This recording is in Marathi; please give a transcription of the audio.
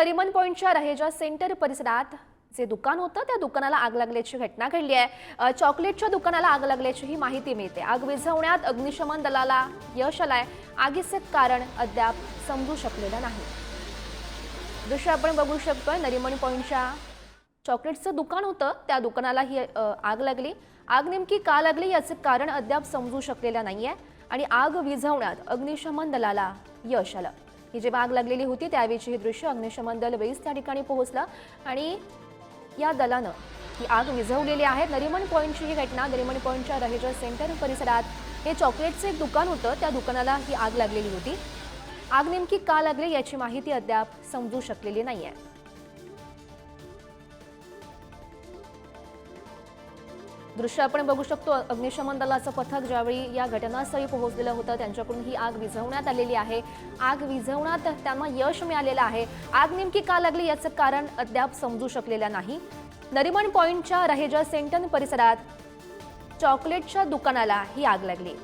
नरिमन पॉईंटच्या रहेजा सेंटर परिसरात जे दुकान होतं त्या दुकानाला आग लागल्याची घटना घडली आहे. चॉकलेटच्या दुकानाला आग लागल्याची ही माहिती मिळते. आग विझवण्यात अग्निशमन दलाला यश आलाय. आगीचे कारण अद्याप समजू शकलेलं नाही. दृश्य आपण बघू शकतोय नरिमन पॉईंटच्या चॉकलेटचं दुकान होतं त्या दुकानाला ही आग लागली. आग नेमकी का लागली याचं कारण अद्याप समजू शकलेलं नाहीये आणि आग विझवण्यात अग्निशमन दलाला यश आलं. ही जेव्हा आग लागलेली होती त्यावेळीची ही दृश्य अग्निशमन दल वेळीच त्या ठिकाणी पोहोचलं. आणि या दलानं ही आग विझवलेली आहे. नरिमन पॉईंटची ही घटना नरिमन पॉईंटच्या रहेजा सेंटर परिसरात हे चॉकलेटचं एक दुकान होतं. त्या दुकानाला ही आग लागलेली होती. आग नेमकी का लागली याची माहिती अद्याप समजू शकलेली नाही आहे दृश्य आपण बघू शकतो अग्निशमन दलाचं पथक ज्यावेळी या घटनास्थळी पोहोचलेलं होतं त्यांच्याकडून ही आग विझवण्यात आलेली आहे. आग विझवण्यात त्यांना यश मिळालेलं आहे. आग नेमकी का लागली याचं कारण अद्याप समजू शकलेलं नाही. नरिमन पॉईंटच्या रहेजा सेंटन परिसरात चॉकलेटच्या दुकानाला ही आग लागली.